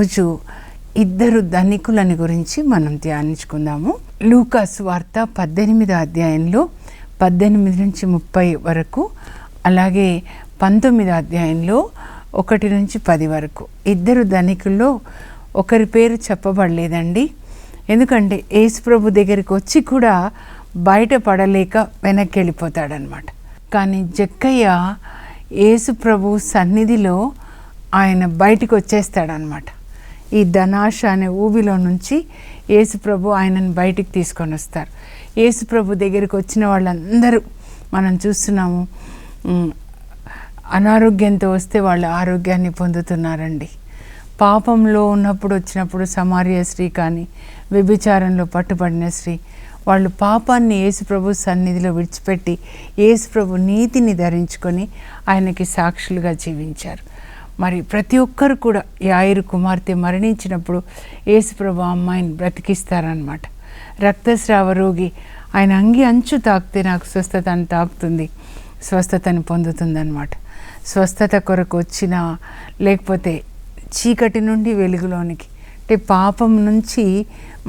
ఈరోజు ఇద్దరు ధనికులని గురించి మనం ధ్యానించుకుందాము. లూకాస్ వార్త పద్దెనిమిదో అధ్యాయంలో పద్దెనిమిది నుంచి ముప్పై వరకు అలాగే పంతొమ్మిదో అధ్యాయంలో ఒకటి నుంచి పది వరకు. ఇద్దరు ధనికుల్లో ఒకరి పేరు చెప్పబడలేదండి. ఎందుకంటే యేసుప్రభు దగ్గరికి వచ్చి కూడా బయటపడలేక వెనక్కి వెళ్ళిపోతాడనమాట కానీ జక్కయ్య యేసుప్రభు సన్నిధిలో ఆయన బయటకు వచ్చేస్తాడనమాట. ఈ ధనాశ అనే ఊబిలో నుంచి యేసుప్రభు ఆయనను బయటికి తీసుకొని వస్తారు. యేసుప్రభు దగ్గరికి వచ్చిన వాళ్ళందరూ మనం చూస్తున్నాము అనారోగ్యంతో వస్తే వాళ్ళు ఆరోగ్యాన్ని పొందుతున్నారండి. పాపంలో ఉన్నప్పుడు వచ్చినప్పుడు సమార్య స్త్రీ కానీ వ్యభిచారంలో పట్టుబడిన స్త్రీ వాళ్ళు పాపాన్ని యేసుప్రభు సన్నిధిలో విడిచిపెట్టి యేసుప్రభు నీతిని ధరించుకొని ఆయనకి సాక్షులుగా జీవించారు. మరి ప్రతి ఒక్కరు కూడా యాయిరు కుమార్తె మరణించినప్పుడు యేసుప్రభు అమ్మాయిని బ్రతికిస్తారనమాట రక్తస్రావ రోగి ఆయన అంగి అంచు తాకితే నాకు స్వస్థత అని తాకుతుంది స్వస్థతని పొందుతుందన్నమాట. స్వస్థత కొరకు వచ్చిన లేకపోతే చీకటి నుండి వెలుగులోనికి అంటే పాపం నుంచి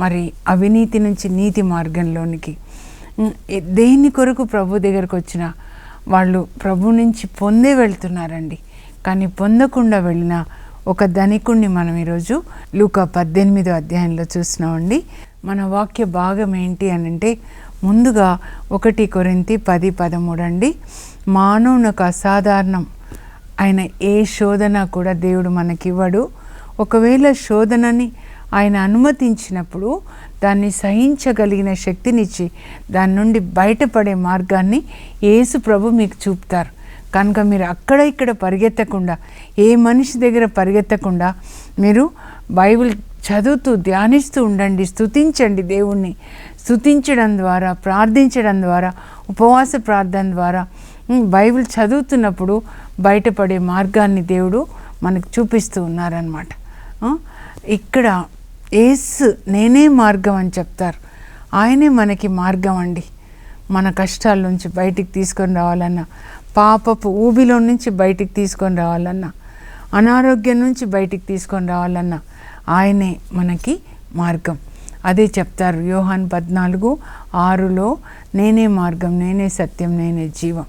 మరి అవినీతి నుంచి నీతి మార్గంలోనికి దేని కొరకు ప్రభు దగ్గరకు వచ్చిన వాళ్ళు ప్రభు నుంచి పొందే వెళ్తున్నారండి. కానీ పొందకుండా వెళ్ళిన ఒక ధనికుణ్ణి మనం ఈరోజు లూక పద్దెనిమిదో అధ్యాయంలో చూస్తున్నామండి మన వాక్య భాగం ఏంటి అని అంటే ముందుగా ఒకటి కొరింతి పది పదమూడు అండి. మానవునకు అసాధారణం ఆయన ఏ శోధన కూడా దేవుడు మనకివ్వడు. ఒకవేళ శోధనని ఆయన అనుమతించినప్పుడు దాన్ని సహించగలిగిన శక్తినిచ్చి దాని నుండి బయటపడే మార్గాన్ని యేసు ప్రభు మీకు చూపుతారు. కనుక మీరు అక్కడ ఇక్కడ పరిగెత్తకుండా ఏ మనిషి దగ్గర పరిగెత్తకుండా మీరు బైబిల్ చదువుతూ ధ్యానిస్తూ ఉండండి స్తుతించండి దేవుణ్ణి. స్థుతించడం ద్వారా ప్రార్థించడం ద్వారా ఉపవాస ప్రార్థన ద్వారా బైబిల్ చదువుతున్నప్పుడు బయటపడే మార్గాన్ని దేవుడు మనకు చూపిస్తూ ఉన్నారనమాట ఇక్కడ ఏసు నేనే మార్గం అని చెప్తారు. ఆయనే మనకి మార్గం అండి. మన కష్టాల నుంచి బయటికి తీసుకొని రావాలన్నా పాపపు ఊబిలో నుంచి బయటికి తీసుకొని రావాలన్నా అనారోగ్యం నుంచి బయటికి తీసుకొని రావాలన్నా ఆయనే మనకి మార్గం. అదే చెప్తారు యోహాన్ పద్నాలుగు ఆరులో నేనే మార్గం నేనే సత్యం నేనే జీవం.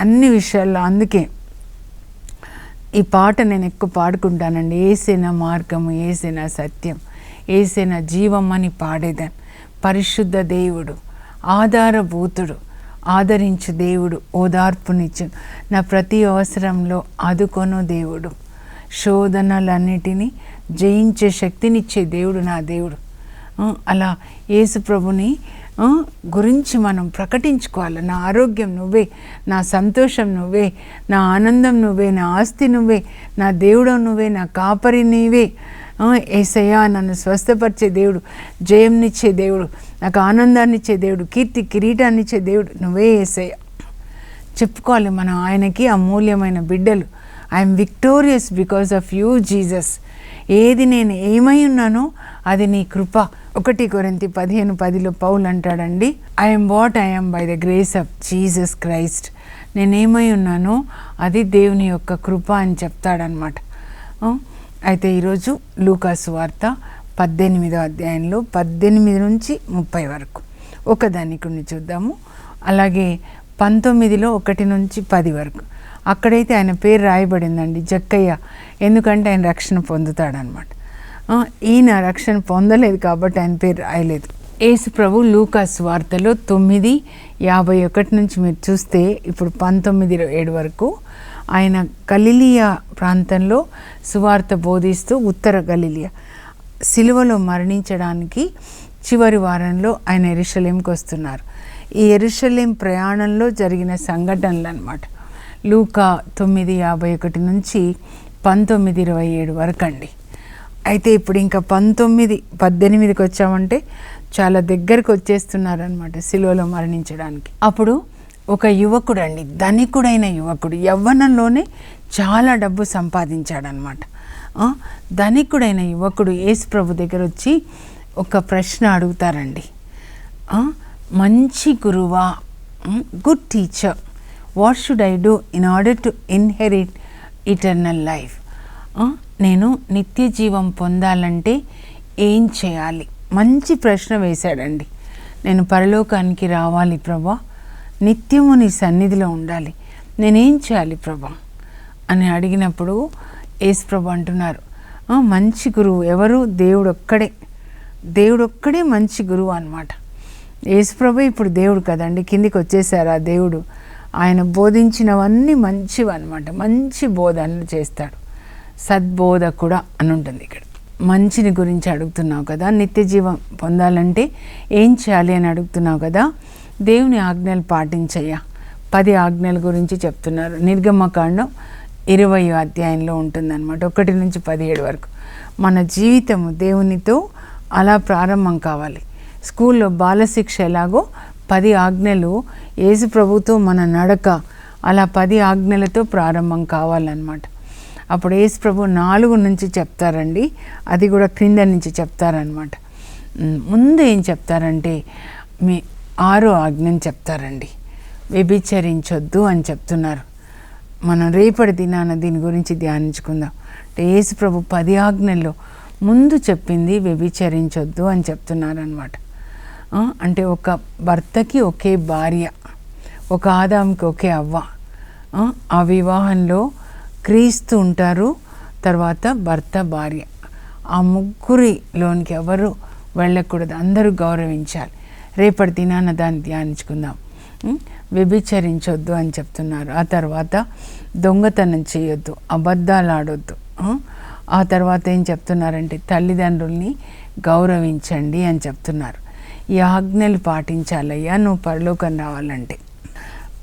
అన్ని విషయాల్లో అందుకే ఈ పాట నేను ఎక్కువ పాడుకుంటానండి. ఏసేనా మార్గము ఏసేనా సత్యం ఏసేనా జీవం అని పాడేదాన్ని. పరిశుద్ధ దేవుడు ఆధారభూతుడు ఆదరించు దేవుడు ఓదార్పునిచ్చు. నా ప్రతి అవసరంలో ఆదుకొను దేవుడు. శోధనలన్నిటినీ జయించే శక్తినిచ్చే దేవుడు నా దేవుడు. అలా యేసు ప్రభుని గురించి మనం ప్రకటించుకోవాలి. నా ఆరోగ్యం నువ్వే నా సంతోషం నువ్వే నా ఆనందం నువ్వే నా ఆస్తి నువ్వే నా దేవుడు నువ్వే నా కాపరి నీవే. ఏసయ్యా నన్ను స్వస్థపరిచే దేవుడు జయంనిచ్చే దేవుడు నాకు ఆనందాన్ని ఇచ్చే దేవుడు కీర్తి కిరీటాన్ని ఇచ్చే దేవుడు నువ్వే ఏసయ్యా. చెప్పుకోవాలి మనం ఆయనకి అమూల్యమైన బిడ్డలు. I'm victorious because of you Jesus ఏది నేను ఏమై ఉన్నానో అది నీ కృప. ఒకటి కొరింతి పదిహేను పదిలో పౌలు అంటాడండి I'm what I'm by the grace of Jesus Christ నేనేమై ఉన్నానో అది దేవుని యొక్క కృప అని చెప్తాడనమాట అయితే ఈరోజు లూకాసు వార్త పద్దెనిమిదో అధ్యాయంలో పద్దెనిమిది నుంచి ముప్పై వరకు. ఒక ధనికుడిని చూద్దాము. అలాగే పంతొమ్మిదిలో ఒకటి నుంచి పది వరకు. అక్కడైతే ఆయన పేరు రాయబడిందండి జక్కయ్య. ఎందుకంటే ఆయన రక్షణ పొందుతాడనమాట ఈయన రక్షణ పొందలేదు కాబట్టి ఆయన పేరు రాయలేదు. యేసు ప్రభు లూకాస్ వార్తలో తొమ్మిది యాభై ఒకటి నుంచి మీరు చూస్తే ఇప్పుడు పంతొమ్మిది ఏడు వరకు ఆయన గలిలియా ప్రాంతంలో సువార్త బోధిస్తూ ఉత్తర గలిలియా సిలువలో మరణించడానికి చివరి వారంలో ఆయన ఎరుషలేంకి వస్తున్నారు. ఈ ఎరుషలేం ప్రయాణంలో జరిగిన సంఘటనలు అనమాట లూకా తొమ్మిది యాభై ఒకటి నుంచి పంతొమ్మిది ఇరవై ఏడు వరకు అండి. అయితే ఇప్పుడు ఇంకా పంతొమ్మిది పద్దెనిమిదికి వచ్చామంటే చాలా దగ్గరికి వచ్చేస్తున్నారనమాట సిలువలో మరణించడానికి. అప్పుడు ఒక యువకుడు అండి ధనికుడైన యువకుడు యవ్వనంలోనే చాలా డబ్బు సంపాదించాడనమాట ధనికుడైన యువకుడు యేసు ప్రభు దగ్గర వచ్చి ఒక ప్రశ్న అడుగుతారండి. మంచి గురువా? Good teacher what should I do in order to inherit eternal life నేను నిత్య జీవం పొందాలంటే ఏం చేయాలి? మంచి ప్రశ్న వేశాడండి. నేను పరలోకానికి రావాలి ప్రభా. నిత్యము నీ సన్నిధిలో ఉండాలి. నేనేం చేయాలి ప్రభా? అని అడిగినప్పుడు యేసుప్రభు అంటున్నారు. మంచి గురువు ఎవరు? దేవుడు ఒక్కడే దేవుడు ఒక్కడే మంచి గురువు అనమాట యేసుప్రభు ఇప్పుడు దేవుడు కదండి. కిందికి వచ్చేసారు ఆ దేవుడు. ఆయన బోధించినవన్నీ మంచివి అనమాట మంచి బోధనలు చేస్తాడు. సద్బోధ కూడా అని ఉంటుంది ఇక్కడ. మంచిని గురించి అడుగుతున్నావు కదా. నిత్య జీవం పొందాలంటే ఏం చేయాలి అని అడుగుతున్నావు కదా? దేవుని ఆజ్ఞలు పాటించయ్యా. పది ఆజ్ఞల గురించి చెప్తున్నారు. నిర్గమకాండం ఇరవై అధ్యాయంలో ఉంటుందన్నమాట. ఒకటి నుంచి పదిహేడు వరకు. మన జీవితము దేవునితో అలా ప్రారంభం కావాలి. స్కూల్లో బాలశిక్ష ఎలాగో పది ఆజ్ఞలు యేసు ప్రభుతో మన నడక అలా పది ఆజ్ఞలతో ప్రారంభం కావాలన్నమాట. అప్పుడు యేసు ప్రభు నాలుగు నుంచి చెప్తారండి. అది కూడా క్రింద నుంచి చెప్తారనమాట ముందు ఏం చెప్తారంటే మీ ఆరో ఆజ్ఞని చెప్తారండి. వ్యభిచరించొద్దు అని చెప్తున్నారు. మనం రేపటి దినాన దీని గురించి ధ్యానించుకుందాం. అంటే యేసు ప్రభు పది ఆజ్ఞల్లో ముందు చెప్పింది వ్యభిచరించొద్దు అని చెప్తున్నారనమాట అంటే ఒక భర్తకి ఒకే భార్య ఒక ఆదాంకి ఒకే అవ్వ. ఆ, వివాహంలో క్రీస్తు ఉంటారు తర్వాత భర్త భార్య. ఆ ముగ్గురిలోనికి ఎవరు వెళ్ళకూడదు అందరూ గౌరవించాలి. రేపటి దినాన దాన్ని ధ్యానించుకుందాం. వ్యభిచరించొద్దు అని చెప్తున్నారు. ఆ తర్వాత దొంగతనం చేయొద్దు అబద్ధాలు ఆడొద్దు ఆ? తర్వాత ఏం చెప్తున్నారంటే తల్లిదండ్రుల్ని గౌరవించండి అని చెప్తున్నారు. ఈ ఆజ్ఞలు పాటించాలయ్యా నువ్వు పరలోకం రావాలంటే.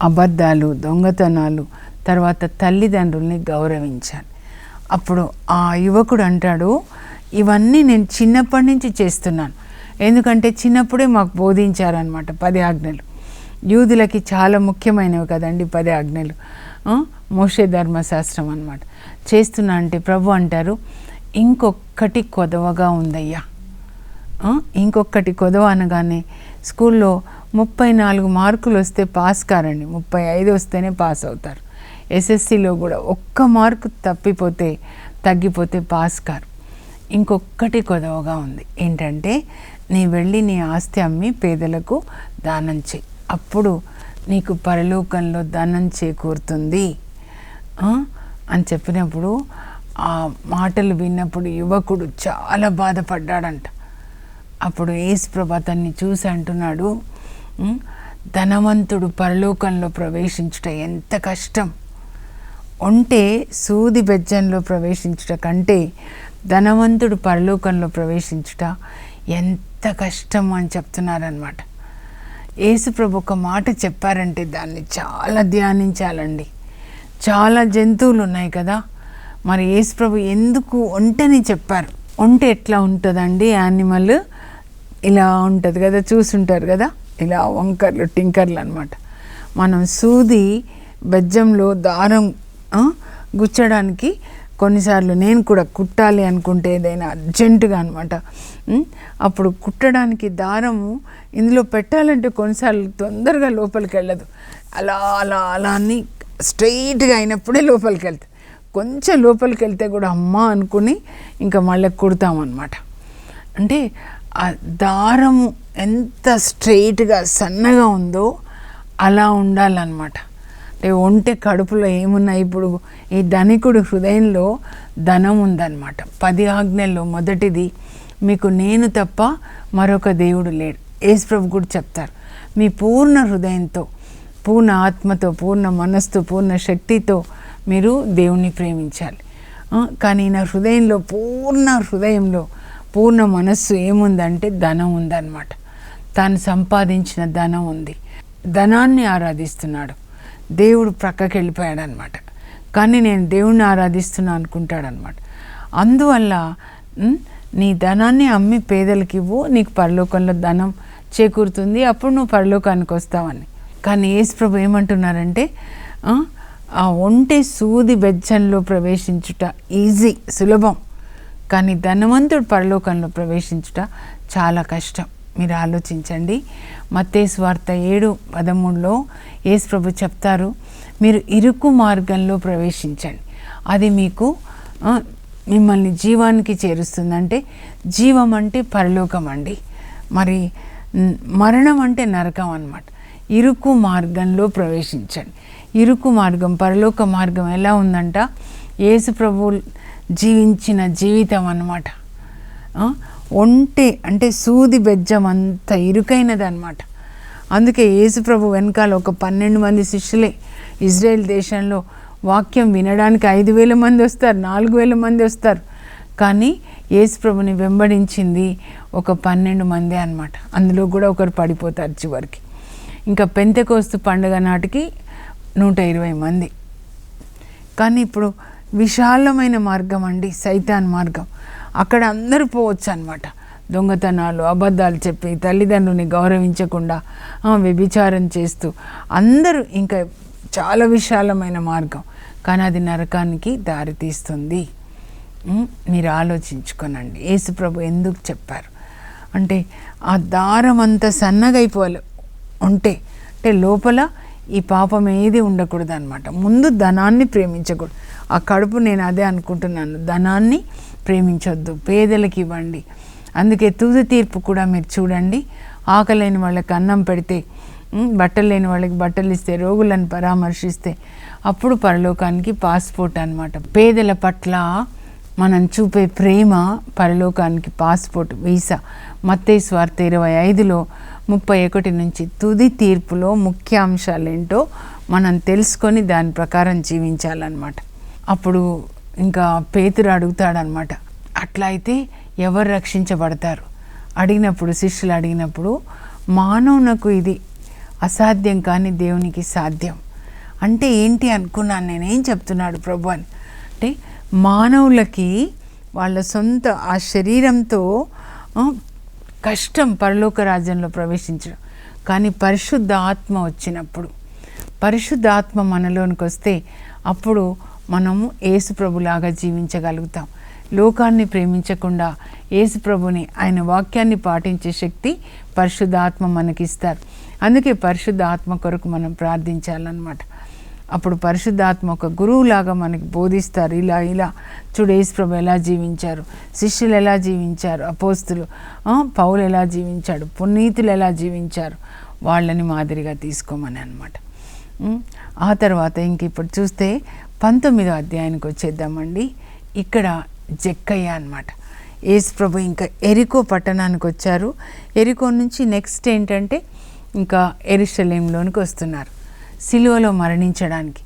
అబద్ధాలు దొంగతనాలు తర్వాత తల్లిదండ్రుల్ని గౌరవించాలి. అప్పుడు ఆ యువకుడు అంటాడు ఇవన్నీ నేను చిన్నప్పటి నుంచి చేస్తున్నాను. ఎందుకంటే చిన్నప్పుడే మాకు బోధించారనమాట పది ఆజ్ఞలు. యూదులకి చాలా ముఖ్యమైనవి కదండి పది ఆజ్ఞలు. మోషే ధర్మశాస్త్రం అనమాట చేస్తున్నా అంటే ప్రభు అంటారు ఇంకొక్కటి కొదవగా ఉందయ్యా. ఇంకొకటి కొదవ అనగానే స్కూల్లో ముప్పై నాలుగు మార్కులు వస్తే పాస్ కారండి. ముప్పై ఐదు వస్తేనే పాస్ అవుతారు. ఎస్ఎస్సిలో కూడా ఒక్క మార్కు తప్పిపోతే తగ్గిపోతే పాస్ కారు. ఇంకొకటి కొదవగా ఉంది. ఏంటంటే నీ వెళ్ళి నీ ఆస్తి అమ్మి పేదలకు దానం చేయి. అప్పుడు నీకు పరలోకంలో ధనం చేకూరుతుంది. అని చెప్పినప్పుడు ఆ మాటలు విన్నప్పుడు యువకుడు చాలా బాధపడ్డాడంట. అప్పుడు యేసు ప్రభు అతన్ని చూసి అంటున్నాడు ధనవంతుడు పరలోకంలో ప్రవేశించుట ఎంత కష్టం. ఉంటే సూది బెజ్జంలో ప్రవేశించుట కంటే ధనవంతుడు పరలోకంలో ప్రవేశించుట ఎంత కష్టం అని చెప్తున్నారనమాట యేసుప్రభు ఒక మాట చెప్పారంటే దాన్ని చాలా ధ్యానించాలండి. చాలా జంతువులు ఉన్నాయి కదా. మరి యేసుప్రభు ఎందుకు ఒంటని చెప్పారు? ఒంట ఎట్లా ఉంటుందండి? యానిమల్ ఇలా ఉంటుంది కదా చూసుంటారు కదా. ఇలా వంకర్లు టింకర్లు అనమాట మనం సూది బెజ్జంలో దారం గుచ్చడానికి కొన్నిసార్లు నేను కూడా కుట్టాలి అనుకుంటే ఏదైనా అర్జెంటుగా అనమాట అప్పుడు కుట్టడానికి దారము ఇందులో పెట్టాలంటే కొన్నిసార్లు తొందరగా లోపలికి వెళ్ళదు. అలా అలా అలా అని స్ట్రైట్గా అయినప్పుడే లోపలికి వెళ్తాం కొంచెం లోపలికి వెళ్తే కూడా అమ్మ అనుకుని ఇంకా మళ్ళీ కుడతామన్నమాట. అంటే ఆ దారము ఎంత స్ట్రైట్గా సన్నగా ఉందో అలా ఉండాలన్నమాట. అంటే ఒంటె కడుపులో ఏమున్నాయి? ఇప్పుడు ఈ ధనికుడు హృదయంలో ధనం ఉందన్నమాట. పది ఆజ్ఞల్లో మొదటిది మీకు నేను తప్ప మరొక దేవుడు లేడు. యేసుప్రభు కూడా చెప్తారు. మీ పూర్ణ హృదయంతో పూర్ణ ఆత్మతో పూర్ణ మనస్సు పూర్ణ శక్తితో మీరు దేవుణ్ణి ప్రేమించాలి. కానీ నా హృదయంలో పూర్ణ హృదయంలో పూర్ణ మనస్సు ఏముందంటే ధనం ఉందన్నమాట. తాను సంపాదించిన ధనం ఉంది. ధనాన్ని ఆరాధిస్తున్నాడు. దేవుడు ప్రక్కకి వెళ్ళిపోయాడు అనమాట కానీ నేను దేవుణ్ణి ఆరాధిస్తున్నా అనుకుంటాడనమాట అందువల్ల నీ ధనాన్ని అమ్మి పేదలకు ఇవ్వు నీకు పరలోకంలో ధనం చేకూరుతుంది అప్పుడు నువ్వు పరలోకానికి వస్తావని. కానీ యేసు ప్రభు ఏమంటున్నారంటే ఆ, ఒంటె సూది బెజ్జంలో ప్రవేశించుట ఈజీ సులభం. కానీ ధనవంతుడు పరలోకంలో ప్రవేశించుట చాలా కష్టం. మీరు ఆలోచించండి. మత్తేసు వార్త ఏడు పదమూడులో యేసు ప్రభు చెప్తారు మీరు ఇరుకు మార్గంలో ప్రవేశించండి. అది మీకు మిమ్మల్ని జీవానికి చేరుస్తుందంటే జీవం అంటే పరలోకం అండి మరి మరణం అంటే నరకం అన్నమాట. ఇరుకు మార్గంలో ప్రవేశించండి. ఇరుకు మార్గం పరలోక మార్గం ఎలా ఉందంట? యేసు ప్రభు జీవించిన జీవితం అనమాట ఒంటి అంటే సూది బెజ్జం అంత ఇరుకైనది అనమాట అందుకే యేసు ప్రభు వెనకాల ఒక పన్నెండు మంది శిష్యులే ఇజ్రాయెల్ దేశంలో వాక్యం వినడానికి ఐదు వేల మంది వస్తారు నాలుగు వేల మంది వస్తారు. కానీ యేసు ప్రభుని వెంబడించింది ఒక పన్నెండు మంది అనమాట అందులో కూడా ఒకరు పడిపోతారు చివరికి. ఇంకా పెంతెకోస్తు పండుగ నాటికి నూట ఇరవై మంది. కానీ ఇప్పుడు విశాలమైన మార్గం అండి సైతాన్ మార్గం. అక్కడ అందరూ పోవచ్చు అనమాట దొంగతనాలు అబద్ధాలు చెప్పి తల్లిదండ్రుని గౌరవించకుండా వ్యభిచారం చేస్తూ అందరూ ఇంకా చాలా విశాలమైన మార్గం. కానీ అది నరకానికి దారి తీస్తుంది. మీరు ఆలోచించుకోనండి. యేసుప్రభు ఎందుకు చెప్పారు? అంటే ఆ దారం అంత సన్నగైపోవాలి. ఉంటే అంటే లోపల ఈ పాపం ఏది ఉండకూడదు అనమాట ముందు ధనాన్ని ప్రేమించకూడదు. ఆ కడుపు నేను అదే అనుకుంటున్నాను. ధనాన్ని ప్రేమించొద్దు. పేదలకు ఇవ్వండి. అందుకే తుది తీర్పు కూడా మీరు చూడండి. ఆకలేని వాళ్ళకి అన్నం పెడితే బట్టలు లేని వాళ్ళకి బట్టలు ఇస్తే రోగులను పరామర్శిస్తే అప్పుడు పరలోకానికి పాస్పోర్ట్ అన్నమాట. పేదల పట్ల మనం చూపే ప్రేమ పరలోకానికి పాస్పోర్ట్ వీసా. మత్తే స్వార్థ ఇరవై ఐదులో ముప్పై ఒకటి నుంచి తుది తీర్పులో ముఖ్యాంశాలు ఏంటో మనం తెలుసుకొని దాని ప్రకారం జీవించాలన్నమాట. అప్పుడు ఇంకా పేతురు అడుగుతాడనమాట అట్లా అయితే ఎవరు రక్షించబడతారు? అడిగినప్పుడు శిష్యులు అడిగినప్పుడు మానవునకు ఇది అసాధ్యం కానీ దేవునికి సాధ్యం. అంటే ఏంటి అనుకున్నాను నేనేం చెప్తున్నాడు ప్రభు అని. అంటే మానవులకి వాళ్ళ సొంత ఆ శరీరంతో కష్టం పరలోక రాజ్యంలో ప్రవేశించడం. కానీ పరిశుద్ధ ఆత్మ వచ్చినప్పుడు. పరిశుద్ధ ఆత్మ మనలోనికి వస్తే అప్పుడు మనము ఏసుప్రభులాగా జీవించగలుగుతాం. లోకాన్ని ప్రేమించకుండా ఏసుప్రభుని ఆయన వాక్యాన్ని పాటించే శక్తి పరిశుద్ధాత్మ మనకిస్తారు. అందుకే పరిశుద్ధ ఆత్మ కొరకు మనం ప్రార్థించాలన్నమాట. అప్పుడు పరిశుద్ధాత్మ ఒక గురువులాగా మనకి బోధిస్తారు. ఇలా ఇలా. చూడు ప్రభు ఎలా జీవించారు? శిష్యులు ఎలా జీవించారు? అపోస్తులు పౌలు ఎలా జీవించాడు? పునీతులు ఎలా జీవించారు? వాళ్ళని మాదిరిగా తీసుకోమని అనమాట ఆ తర్వాత ఇంక ఇప్పుడు చూస్తే పంతొమ్మిదో అధ్యాయానికి వచ్చేద్దామండి. ఇక్కడ జక్కయ్య అనమాట ప్రభు ఇంకా ఎరికో పట్టణానికి వచ్చారు. ఎరికో నుంచి నెక్స్ట్ ఏంటంటే ఇంకా ఎరిశలేంలోనికి వస్తున్నారు. సిలువలో మరణించడానికి.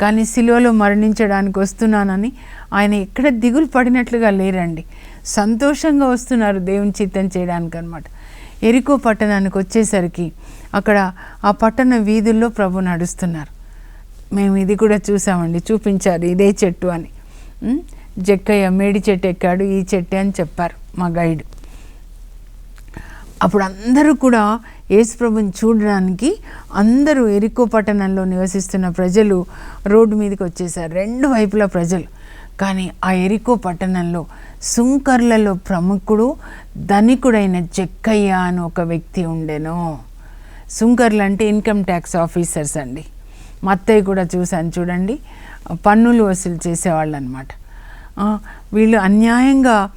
కానీ సిలువలో మరణించడానికి వస్తున్నానని ఆయన ఎక్కడ దిగులు పడినట్లుగా లేరండి. సంతోషంగా వస్తున్నారు దేవుని చిత్తం చేయడానికి అనమాట ఎరికో పట్టణానికి వచ్చేసరికి అక్కడ ఆ పట్టణ వీధుల్లో ప్రభు నడుస్తున్నారు. మేము ఇది కూడా చూసామండి. చూపించారు ఇదే చెట్టు అని. జక్కయ్య మేడి చెట్టు ఎక్కాడు ఈ చెట్టు అని చెప్పారు మా గైడ్. అప్పుడు అందరూ కూడా యేసుప్రభుని చూడడానికి అందరూ ఎరికో పట్టణంలో నివసిస్తున్న ప్రజలు రోడ్డు మీదకి వచ్చేసారు రెండు వైపులా ప్రజలు. కానీ ఆ ఎరికో పట్టణంలో సుంకర్లలో ప్రముఖుడు ధనికుడైన చెక్కయ్య అని ఒక వ్యక్తి ఉండెను. సుంకర్లు అంటే ఇన్కమ్ ట్యాక్స్ ఆఫీసర్స్ అండి. మా అత్తయ్య కూడా చూశాను చూడండి. పన్నులు వసూలు చేసేవాళ్ళు అనమాట వీళ్ళు అన్యాయంగా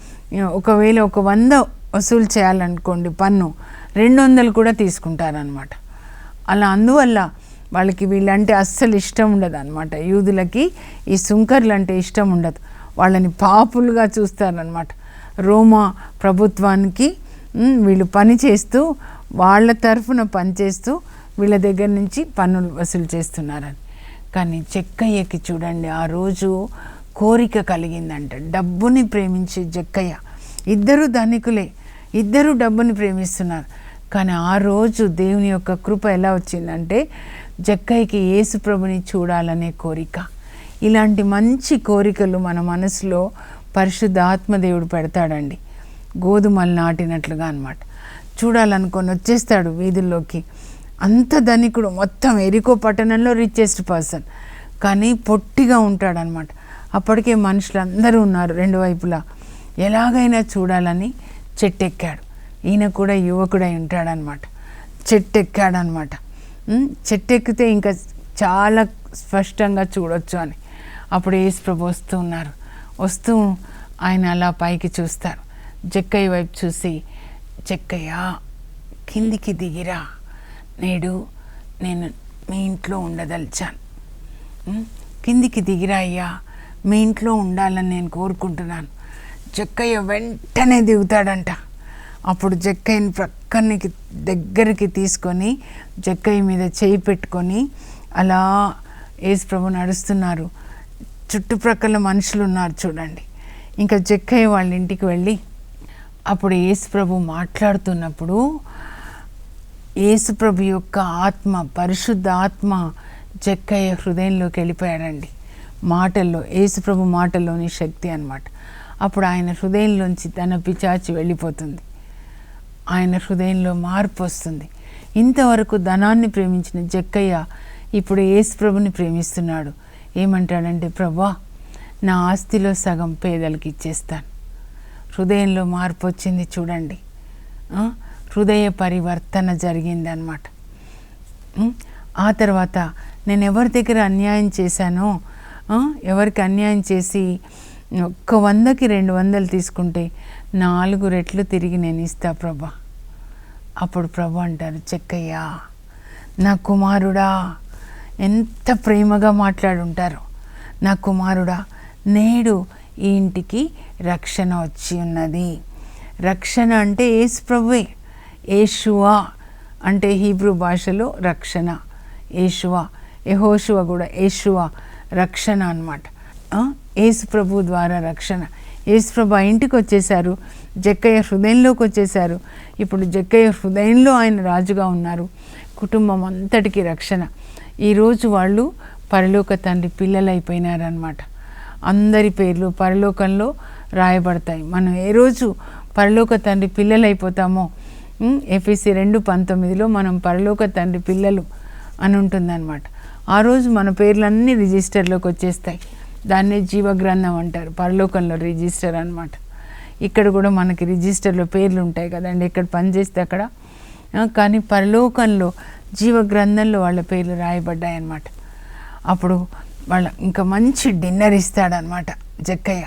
ఒకవేళ ఒక వంద వసూలు చేయాలనుకోండి పన్ను. రెండు వందలు కూడా తీసుకుంటారనమాట అలా అందువల్ల వాళ్ళకి వీళ్ళంటే అస్సలు ఇష్టం ఉండదు అనమాట యూదులకి ఈ సుంకర్లు అంటే ఇష్టం ఉండదు. వాళ్ళని పాపులుగా చూస్తారనమాట రోమా ప్రభుత్వానికి వీళ్ళు పని చేస్తూ వాళ్ళ తరఫున పనిచేస్తూ వీళ్ళ దగ్గర నుంచి పన్నులు వసూలు చేస్తున్నారని. కానీ చెక్కయ్యకి చూడండి ఆ రోజు కోరిక కలిగిందంట. డబ్బుని ప్రేమించే జక్కయ్య. ఇద్దరు ధనికులే. ఇద్దరు డబ్బుని ప్రేమిస్తున్నారు. కానీ ఆ రోజు దేవుని యొక్క కృప ఎలా వచ్చిందంటే జక్కయ్యకి యేసు ప్రభుని చూడాలనే కోరిక. ఇలాంటి మంచి కోరికలు మన మనసులో పరిశుద్ధ ఆత్మదేవుడు పెడతాడండి. గోధుమలు నాటినట్లుగా అనమాట చూడాలనుకొని వచ్చేస్తాడు వీధుల్లోకి. అంత ధనికుడు మొత్తం ఎరికో పట్టణంలో రిచెస్ట్ పర్సన్ కానీ పొట్టిగా ఉంటాడనమాట అప్పటికే మనుషులు అందరూ ఉన్నారు రెండు వైపులా. ఎలాగైనా చూడాలని చెట్టెక్కాడు. ఈయన కూడా యువకుడై ఉంటాడనమాట చెట్టెక్కాడనమాట చెట్టెక్కితే ఇంకా చాలా స్పష్టంగా చూడొచ్చు అని. అప్పుడు యేసు ప్రభు వస్తూ ఉన్నారు. వస్తూ ఆయన అలా పైకి చూస్తారు. చెక్కయ్య వైపు చూసి చెక్కయ్య కిందికి దిగిరా. నేడు నేను మీ ఇంట్లో ఉండదలిచాను. కిందికి దిగిరా అయ్యా. మీ ఇంట్లో ఉండాలని నేను కోరుకుంటున్నాను. జక్కయ్య వెంటనే దిగుతాడంట. అప్పుడు జక్కయ్యని ప్రక్కనికి దగ్గరికి తీసుకొని జక్కయ్య మీద చేయి పెట్టుకొని అలా యేసు ప్రభు నడుస్తున్నారు. చుట్టుప్రక్కల మనుషులు ఉన్నారు చూడండి. ఇంకా జక్కయ్య వాళ్ళ ఇంటికి వెళ్ళి అప్పుడు యేసు ప్రభు మాట్లాడుతున్నప్పుడు యేసుప్రభు యొక్క ఆత్మ పరిశుద్ధ ఆత్మ జక్కయ్య హృదయంలోకి వెళ్ళిపోయాడండి. మాటల్లో యేసుప్రభు మాటల్లోని శక్తి అన్నమాట. అప్పుడు ఆయన హృదయంలోంచి తన పిచాచి వెళ్ళిపోతుంది. ఆయన హృదయంలో మార్పు వస్తుంది. ఇంతవరకు ధనాన్ని ప్రేమించిన జక్కయ్య ఇప్పుడు ఏసుప్రభుని ప్రేమిస్తున్నాడు. ఏమంటాడంటే ప్రభా నా ఆస్తిలో సగం పేదలకి ఇచ్చేస్తాను. హృదయంలో మార్పు వచ్చింది చూడండి. హృదయ పరివర్తన జరిగిందనమాట ఆ తర్వాత నేను ఎవరి దగ్గర అన్యాయం చేశానో ఎవరికి అన్యాయం చేసి ఒక్క వందకి రెండు వందలు తీసుకుంటే నాలుగు రెట్లు తిరిగి నేను ఇస్తా ప్రభా. అప్పుడు ప్రభు అంటారు చెక్కయ్యా నా కుమారుడా ఎంత ప్రేమగా మాట్లాడుంటారు. నా కుమారుడా నేడు ఈ ఇంటికి రక్షణ వచ్చి ఉన్నది. రక్షణ అంటే ఏసు ప్రభువే ఏషువా అంటే హీబ్రూ భాషలో రక్షణ. ఏషువా యహోషువ కూడా ఏషువా రక్షణ అనమాట ఏసు ప్రభు ద్వారా రక్షణ. యేసు ప్రభు ఆ ఇంటికి వచ్చేసారు జక్కయ్య హృదయంలోకి వచ్చేసారు ఇప్పుడు జక్కయ్య హృదయంలో ఆయన రాజుగా ఉన్నారు. కుటుంబం అంతటికి రక్షణ. ఈరోజు వాళ్ళు పరలోక తండ్రి పిల్లలైపోయినారనమాట అందరి పేర్లు పరలోకంలో రాయబడతాయి. మనం ఏ రోజు పరలోక తండ్రి పిల్లలైపోతామో ఎఫ్ఎసి రెండు పంతొమ్మిదిలో మనం పరలోక తండ్రి పిల్లలు అని ఉంటుందన్నమాట ఆ రోజు మన పేర్లన్నీ రిజిస్టర్లోకి వచ్చేస్తాయి. దాన్నే జీవగ్రంథం అంటారు పరలోకంలో రిజిస్టర్ అనమాట ఇక్కడ కూడా మనకి రిజిస్టర్లో పేర్లు ఉంటాయి కదండి ఇక్కడ పనిచేస్తే అక్కడ. కానీ పరలోకంలో జీవగ్రంథంలో వాళ్ళ పేర్లు రాయబడ్డాయి అన్నమాట. అప్పుడు వాళ్ళ ఇంకా మంచి డిన్నర్ ఇస్తాడనమాట జక్కయ్య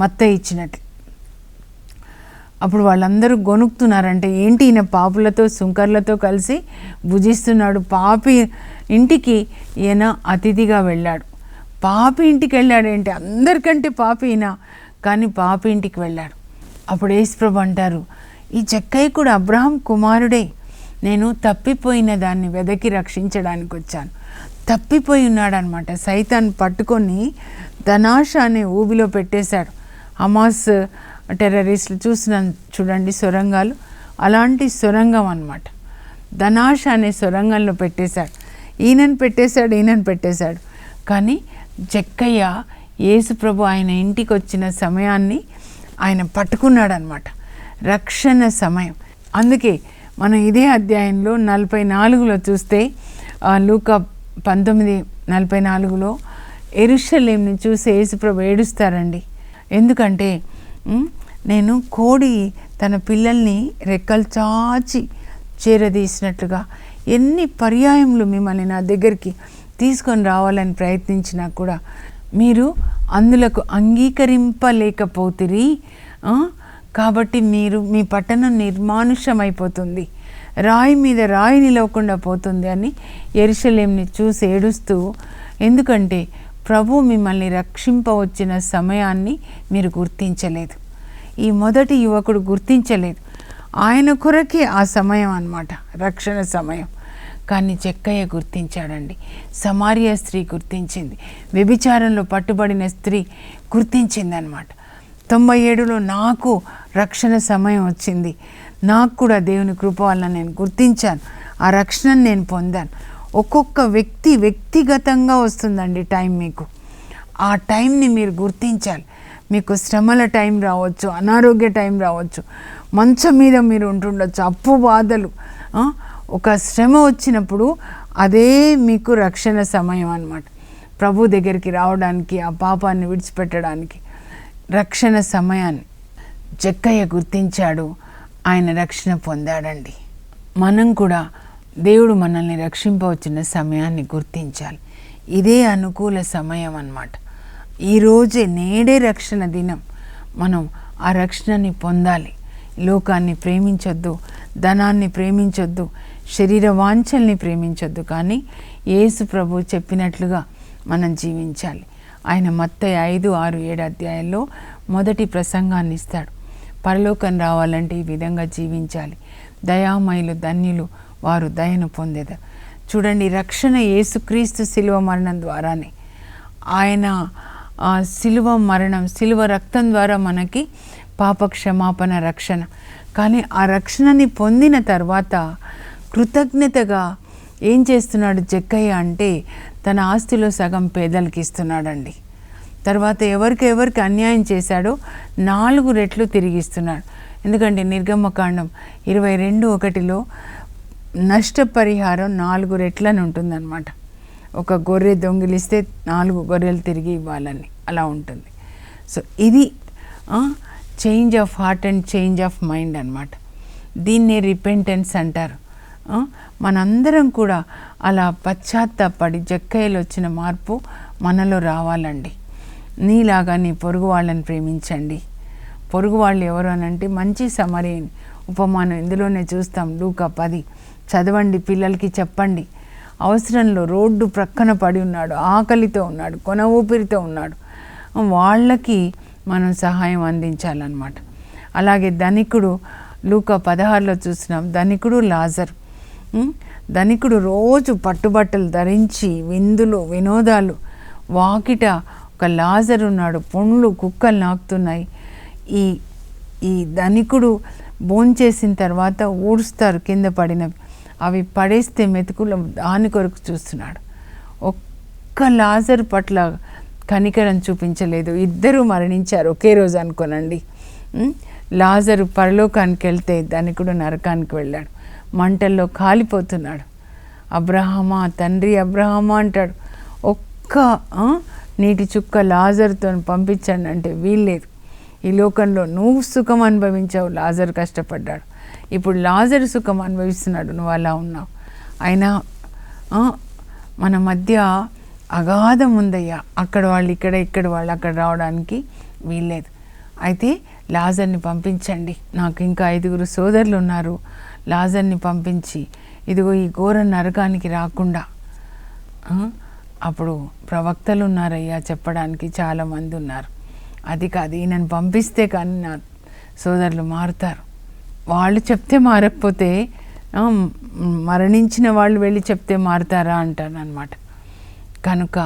మత్త ఇచ్చినట్లు అప్పుడు వాళ్ళందరూ గొనుక్కుతున్నారంటే ఏంటి ఈయన పాపులతో సుంకర్లతో కలిసి భుజిస్తున్నాడు పాపి ఇంటికి ఈయన అతిథిగా వెళ్ళాడు. పాపి ఇంటికి వెళ్ళాడు ఏంటి అందరికంటే పాప ఈయన. కానీ పాపి ఇంటికి వెళ్ళాడు. అప్పుడు యేసుప్రభు అంటారు ఈ చెక్కయ్య కూడా అబ్రహం కుమారుడే. నేను తప్పిపోయిన దాన్ని వెదకి రక్షించడానికి వచ్చాను. తప్పిపోయి ఉన్నాడనమాట. సైతాన్ పట్టుకొని ధనాష అనే ఊబిలో పెట్టేశాడు. హమాస్ టెర్రరిస్టులు చూసిన చూడండి సొరంగాలు. అలాంటి సొరంగం అనమాట ధనాష అనే సొరంగంలో పెట్టేశాడు. ఈయనని పెట్టేశాడు ఈయనని పెట్టేశాడు. కానీ జక్కయ్య యేసుప్రభు ఆయన ఇంటికి వచ్చిన సమయాన్ని ఆయన పట్టుకున్నాడు అనమాట రక్షణ సమయం. అందుకే మనం ఇదే అధ్యాయంలో నలభై నాలుగులో చూస్తే లూక పంతొమ్మిది నలభై నాలుగులో ఎరుషలేంని చూసి యేసుప్రభు ఏడుస్తారండి. ఎందుకంటే నేను కోడి తన పిల్లల్ని రెక్కలు చాచి చేరదీసినట్లుగా ఎన్ని పర్యాయములు మిమ్మల్ని నా దగ్గరికి తీసుకొని రావాలని ప్రయత్నించినా కూడా మీరు అందులకు అంగీకరింపలేకపోతిరి కాబట్టి మీరు మీ పట్టణం నిర్మానుషమైపోతుంది రాయి మీద రాయి నిలవకుండా పోతుంది అని ఎరుసలేంని చూసి ఏడుస్తూ ఎందుకంటే ప్రభు మిమ్మల్ని రక్షింపవచ్చిన సమయాన్ని మీరు గుర్తించలేదు. ఈ మొదటి యువకుడు గుర్తించలేదు. ఆయన కొరకే ఆ సమయం అన్నమాట రక్షణ సమయం. కానీ చెక్కయ్య గుర్తించాడండి. సమార్య స్త్రీ గుర్తించింది. వ్యభిచారంలో పట్టుబడిన స్త్రీ గుర్తించింది అనమాట తొంభై ఏడులో నాకు రక్షణ సమయం వచ్చింది. నాకు కూడా దేవుని కృప వల్ల నేను గుర్తించాను. ఆ రక్షణను నేను పొందాను. ఒక్కొక్క వ్యక్తి వ్యక్తిగతంగా వస్తుందండి టైం మీకు. ఆ టైంని మీరు గుర్తించాలి. మీకు శ్రమల టైం రావచ్చు అనారోగ్య టైం రావచ్చు. మంచం మీద మీరు ఉంటుండొచ్చు. అప్పు బాధలు ఒక శ్రమ వచ్చినప్పుడు అదే మీకు రక్షణ సమయం అనమాట ప్రభు దగ్గరికి రావడానికి ఆ పాపాన్ని విడిచిపెట్టడానికి రక్షణ సమయాన్ని జక్కయ్య గుర్తించాడు. ఆయన రక్షణ పొందాడండి. మనం కూడా దేవుడు మనల్ని రక్షింపవచ్చిన సమయాన్ని గుర్తించాలి. ఇదే అనుకూల సమయం అన్నమాట. ఈరోజే నేడే రక్షణ దినం. మనం ఆ రక్షణని పొందాలి. లోకాన్ని ప్రేమించొద్దు ధనాన్ని ప్రేమించొద్దు శరీర వాంఛల్ని ప్రేమించొద్దు కానీ యేసు ప్రభు చెప్పినట్లుగా మనం జీవించాలి. ఆయన మత్తయి ఐదు ఆరు ఏడు అధ్యాయంలో మొదటి ప్రసంగాన్ని ఇస్తాడు. పరలోకం రావాలంటే ఈ విధంగా జీవించాలి. దయామయులు ధన్యులు వారు దయను పొందేదారు చూడండి రక్షణ యేసుక్రీస్తు శిలువ మరణం ద్వారానే. ఆయన ఆ శిలువ మరణం శిలువ రక్తం ద్వారా మనకి పాప క్షమాపణ రక్షణ. కానీ ఆ రక్షణని పొందిన తర్వాత కృతజ్ఞతగా ఏం చేస్తున్నాడు జక్కయ్య అంటే తన ఆస్తిలో సగం పేదలకి ఇస్తున్నాడండి. తర్వాత ఎవరికి ఎవరికి అన్యాయం చేశాడో నాలుగు రెట్లు తిరిగిస్తున్నాడు ఎందుకంటే నిర్గమకాండం ఇరవై రెండు ఒకటిలో నష్టపరిహారం నాలుగు రెట్లని ఉంటుందన్నమాట. ఒక గొర్రె దొంగిలిస్తే నాలుగు గొర్రెలు తిరిగి ఇవ్వాలని అలా ఉంటుంది. సో ఇది change of heart and change of mind అనమాట దీన్నే రిపెంటెన్స్ అంటారు. మనందరం కూడా అలా పశ్చాత్తాపడి జక్కయ్యలు వచ్చిన మార్పు మనలో రావాలండి. నీలాగా నీ పొరుగు వాళ్ళని ప్రేమించండి. పొరుగు వాళ్ళు ఎవరు అని అంటే మంచి సమరేని ఉపమానం ఇందులోనే చూస్తాం. లూకా పది చదవండి పిల్లలకి చెప్పండి. అవసరంలో రోడ్డు ప్రక్కన పడి ఉన్నాడు ఆకలితో ఉన్నాడు కొన ఊపిరితో ఉన్నాడు. వాళ్ళకి మనం సహాయం అందించాలన్నమాట. అలాగే ధనికుడు లూకా పదహారులో చూస్తున్నాం. ధనికుడు లాజర్. ధనికుడు రోజు పట్టుబట్టలు ధరించి విందులు వినోదాలు. వాకిట ఒక లాజర్ ఉన్నాడు. పండ్లు కుక్కలు నాకుతున్నాయి. ఈ ఈ ధనికుడు భోంచేసిన తర్వాత ఊడుస్తారు కింద పడినవి అవి పడేస్తే మెతుకులు దాని కొరకు చూస్తున్నాడు. ఒక్క లాజర్ పట్ల కనికరం చూపించలేదు. ఇద్దరు మరణించారు. ఒకే రోజు అనుకోనండి. లాజరు పరలోకానికి వెళ్తే ధనికుడు నరకానికి వెళ్ళాడు. మంటల్లో కాలిపోతున్నాడు. అబ్రహమా తండ్రి అబ్రహమా అంటాడు. ఒక్క నీటి చుక్క లాజర్తో పంపించండి అంటే వీల్లేదు. ఈ లోకంలో నువ్వు సుఖం అనుభవించావు లాజర్ కష్టపడ్డాడు. ఇప్పుడు లాజర్ సుఖం అనుభవిస్తున్నాడు నువ్వు అలా ఉన్నావు. అయినా మన మధ్య అగాధం ఉందయ్యా. అక్కడ వాళ్ళు ఇక్కడ ఇక్కడ వాళ్ళు అక్కడ రావడానికి వీల్లేదు. అయితే లాజర్ని పంపించండి. నాకు ఇంకా ఐదుగురు సోదరులు ఉన్నారు లాజర్ని పంపించి ఇదిగో ఈ ఘోర నరకానికి రాకుండా. అప్పుడు ప్రవక్తలు ఉన్నారయ్యా చెప్పడానికి చాలామంది ఉన్నారు అది కాదు ఈయనను పంపిస్తే కానీ నా సోదరులు మారుతారు. వాళ్ళు చెప్తే మారకపోతే మరణించిన వాళ్ళు వెళ్ళి చెప్తే మారుతారా అంటాను అనమాట కనుక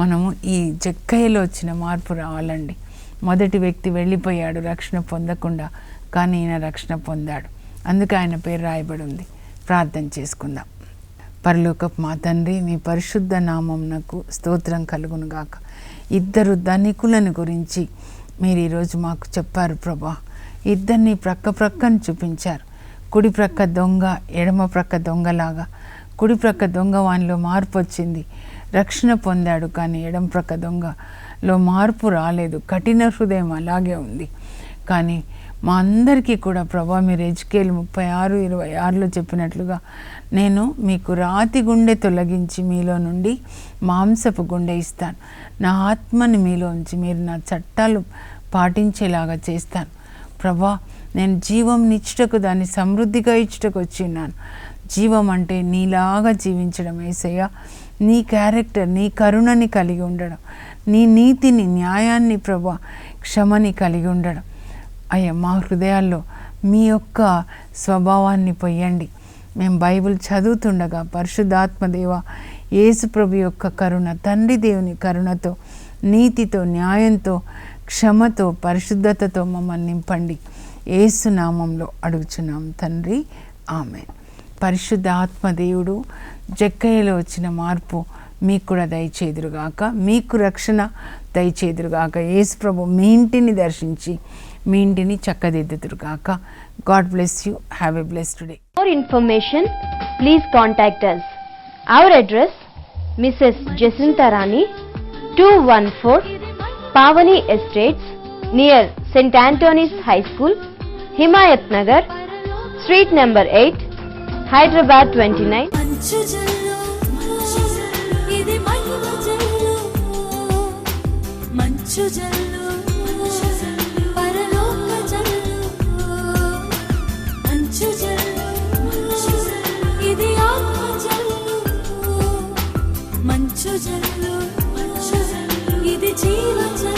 మనము ఈ జక్కయ్యలో వచ్చిన మార్పు రావాలండి. మొదటి వ్యక్తి వెళ్ళిపోయాడు రక్షణ పొందకుండా కానీ ఈయన రక్షణ పొందాడు. అందుకే ఆయన పేరు రాయబడి ఉంది ప్రార్థన చేసుకుందాం. పరలోకపు మా తండ్రి మీ పరిశుద్ధ నామంనకు స్తోత్రం కలుగును గాక. ఇద్దరు ధనికులను గురించి మీరు ఈరోజు మాకు చెప్పారు ప్రభా. ఇద్దరిని ప్రక్క ప్రక్కను చూపించారు. కుడి ప్రక్క దొంగ ఎడమ ప్రక్క దొంగలాగా. కుడి ప్రక్క దొంగ వానిలో మార్పు వచ్చింది. రక్షణ పొందాడు కానీ ఎడమ ప్రక్క దొంగ లో మార్పు రాలేదు. కఠిన హృదయం అలాగే ఉంది. కానీ మా అందరికీ కూడా ప్రభా మీరు ఎజ్కేల్ ముప్పై ఆరు ఇరవై ఆరులో చెప్పినట్లుగా నేను మీకు రాతి గుండె తొలగించి మీలో నుండి మాంసపు గుండె ఇస్తాను. నా ఆత్మని మీలో ఉంచి మీరు నా చట్టాలు పాటించేలాగా చేస్తాను. ప్రభా నేను జీవం నిచ్చుటకు దాన్ని సమృద్ధిగా ఇచ్చుటకు వచ్చిన్నాను జీవం అంటే నీలాగా జీవించడం ఏసయ్య. నీ క్యారెక్టర్ నీ కరుణని కలిగి ఉండడం. నీ నీతిని న్యాయాన్ని ప్రభా క్షమని కలిగి ఉండడం. అయ్యా మా హృదయాల్లో మీ యొక్క స్వభావాన్ని పొయ్యండి. మేము బైబిల్ చదువుతుండగా పరిశుద్ధాత్మదేవ యేసుప్రభు యొక్క కరుణ తండ్రి దేవుని కరుణతో నీతితో న్యాయంతో క్షమతో పరిశుద్ధతతో మమ్మల్ని నింపండి. ఏసునామంలో అడుగుచున్నాం తండ్రి. ఆమె పరిశుద్ధ ఆత్మదేవుడు జక్కయ్యలో వచ్చిన మార్పు మీకు కూడా దయచేదురుగాక మీకు రక్షణ దయచేదురుగాక యేసుప్రభు మీ ఇంటిని దర్శించి మీ ఇంటిని చక్కదిద్దురుగాక God bless you. Have a bless today for information please contact us our address Mrs Jacintharani two one four Pavani estates near saint Anthony's high school Himayat Nagar street number eight Hyderabad twenty nine మంచు జల్లు పరలోక జల్లు మంచు జల్లు ఇది ఆత్మ జల్లు మంచు జల్లు ఇది జీవ జల్లు